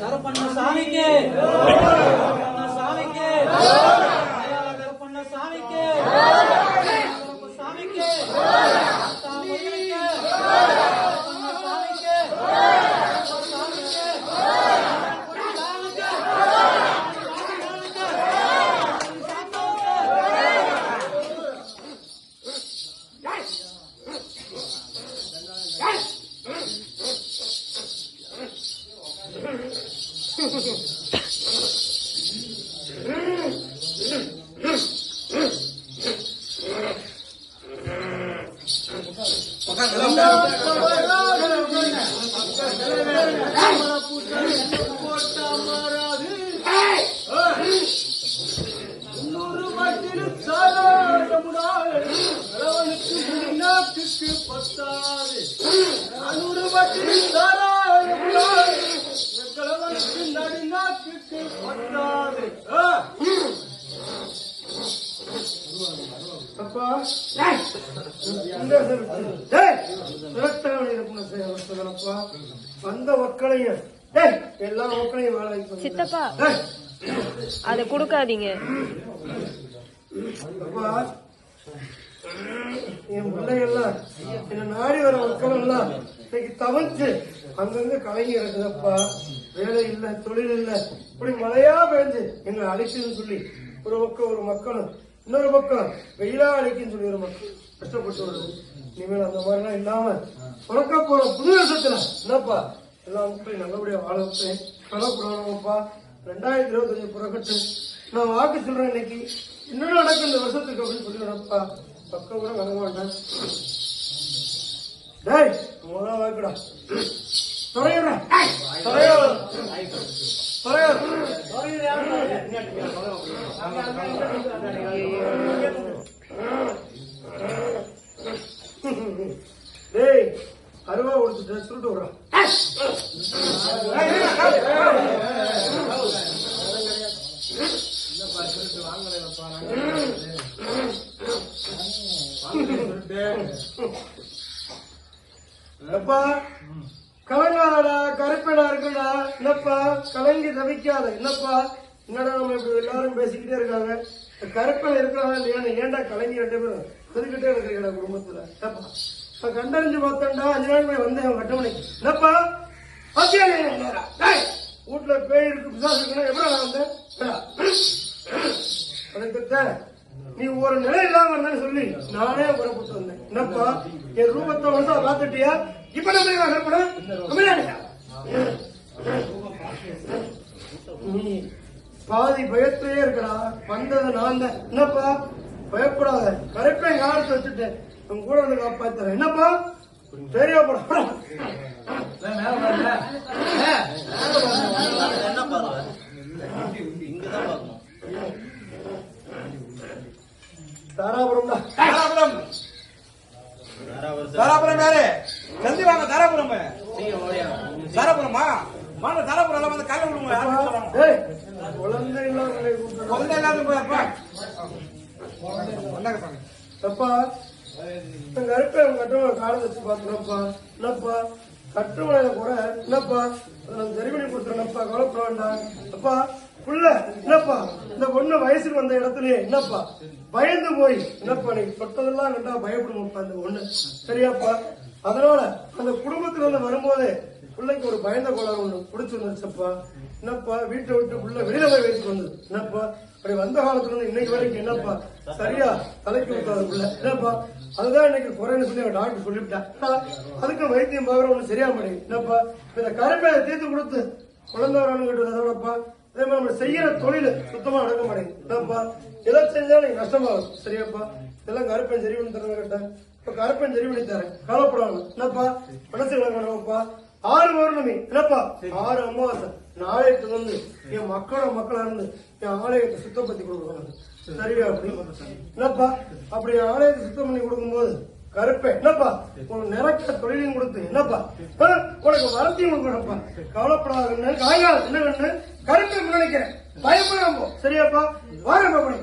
సర్వన్న స్వామికి సర్వన్న స్వామికి அப்பா டேய், வந்த மக்களையும் டேய், எல்லா வாழ வைக்கணும். சித்தப்பா அதை கொடுக்காதீங்க. அப்பா, என் பிள்ளைகள்லாம் என்ன நாடி வர மக்கள் எல்லாம் இன்னைக்கு தவிர்த்து அங்கங்க கலங்கி இருக்குதப்பா வேலை இல்ல தொழில் இல்ல. இப்படி மழையா பெஞ்சு எங்களை அழைக்குதுன்னு சொல்லி ஒரு பக்கம் ஒரு மக்களும் இன்னொரு பக்கம் வெயிலா அழைக்குன்னு சொல்லி ஒரு மக்கள் கஷ்டப்பட்டு வருது இனிமேல் அந்த மாதிரிலாம் இல்லாம பிறக்க போற புது வருஷத்துல என்னப்பா எல்லா மக்களையும் நல்லபடியா வாழ வைப்பேன் கலப்புறானப்பா ரெண்டாயிரத்தி இருபத்தஞ்சு புறக்கட்டு. நான் வாக்கு சொல்றேன் இன்னைக்கு. இன்னும் நடக்கும் இந்த வருஷத்துக்கு அப்படின்னு சொல்லிடுறப்பா பக்கம் கூட வர மாட்டேன். டேய் முதல்ல வாக்குடா. தொலையுடா தொலையோடு டேய் அருவா கொடுத்துட்டு சுருட்டு விடுறான் கலங்காதடா கருப்படா இருக்குடா என்னப்பா? கலங்கி தவிக்காத என்னப்பா? என்னடா நம்ம இப்படி எல்லாரும் பேசிக்கிட்டே இருக்காங்க? இந்த கருப்பன் இருக்கிறாங்க ஏன்டா கலங்கி ரெண்டு பேரும் சொல்லிக்கிட்டே இருக்கிறீங்கடா குடும்பத்துல? ஏப்பா இப்ப கண்டறிஞ்சு பார்த்தேன்டா அஞ்சு நாள் போய் வந்தேன் அவன் கட்டமணிக்கு என்னப்பா? வீட்டுல பேய் இருக்கு பிசாசு இருக்குன்னா எப்படி நான் வந்தேன்? ஏடா? நீ ஒரு நிலை இல்லாம இருந்தான்னு சொல்லி. நானே புறப்பட்டு வந்தேன். என்னப்பா? என் ரூபத்தை வந்து பார்த்துட்டியா? இப்ப நம்ம நீ பாதி பயத்திலேயே இருக்கடா வந்தது நான் தான். என்னப்பா? பயப்படாத. கரெக்டா காலத்தை வச்சுட்டு உன் கூட வந்து காப்பாத்துறேன் என்னப்பா? சரியா போடா. என்ன பார்வை இங்கதான் பார்க்கணும் தாராபுரம்டா. தாராபுரம் தாராபுரம். தாராபுரம் தாராபுரமா வாங்க தாராபுரம் எல்லாம் வந்து காலையில் விடுங்க. குழந்தை இல்லாத இந்த கருப்பை கட்டுமலை காலம் வச்சு பாத்துனப்பா என்னப்பா? கட்டுமலையில கூட என்னப்பா? நான் சரி பண்ணி கொடுத்துறேன்ப்பா கவலைப்பட வேண்டாம். அப்பா புள்ள என்னப்பா? இந்த பொண்ணு வயசுக்கு வந்த இடத்துலயே என்னப்பா? பயந்து போய் என்னப்பா நீ தொட்டதெல்லாம் கண்டா பயப்படுமாப்பா இந்த பொண்ணு. சரியாப்பா? அதனால அந்த குடும்பத்துல இருந்து வரும்போதே பிள்ளைக்கு ஒரு பயந்த கோளாறு ஒண்ணு பிடிச்சிருந்துச்சப்பா. என்னப்பா வீட்டை விட்டு உள்ள வெளியில போய் வயசுக்கு வந்தது. என்னப்பா அப்படி வந்த காலத்துல இருந்து இன்னைக்கு வரைக்கும் என்னப்பா சரியா தலைக்கு விட்டாரு பிள்ளை. என்னப்பா அதுதான் இன்னைக்கு குறைன்னு சொல்லி அவன் டாக்டர் சொல்லிவிட்டா அதுக்கு வைத்தியம் பாக்குற ஒண்ணு சரியா மாட்டேங்குது. என்னப்பா இந்த கருப்பையை தீர்த்து கொடுத்து குழந்தை கேட்டு அதோடப்பா அதே மாதிரி நம்ம செய்யற தொழில் சுத்தமா நடக்க மாட்டேங்குது. என்னப்பா எதை செஞ்சாலும் எனக்கு நஷ்டமாகும். சரியாப்பா இதெல்லாம் கருப்பை சரி பண்ணி தரேன் கேட்டேன் இப்ப கருப்பையன் தெரிவித்தாரு கவலைப்படாம என்னப்பா? மனசு விளக்கணும்ப்பா ஆறு பௌர்ணமி. என்னப்பா? ஆறு அமாவாசை. நாளைக்கு வந்து என் மக்களோட மக்களா இருந்து என் ஆலயத்தை சுத்தப்படுத்தி கொடுக்கணும். சரியா என்னப்பா? அப்படி என் ஆலயத்தை சுத்தம் பண்ணி கொடுக்கும்போது கருப்பை என்னப்பா? உனக்கு நிறக்க தொழிலையும் கொடுத்து என்னப்பா? உனக்கு வரத்தையும் கொடுக்கணும்ப்பா. கவலைப்படாத கண்ணு. காய்கால என்ன கண்ணு? கருப்பை நினைக்கிறேன். பயப்படாம சரியாப்பா? வாங்க பண்ணி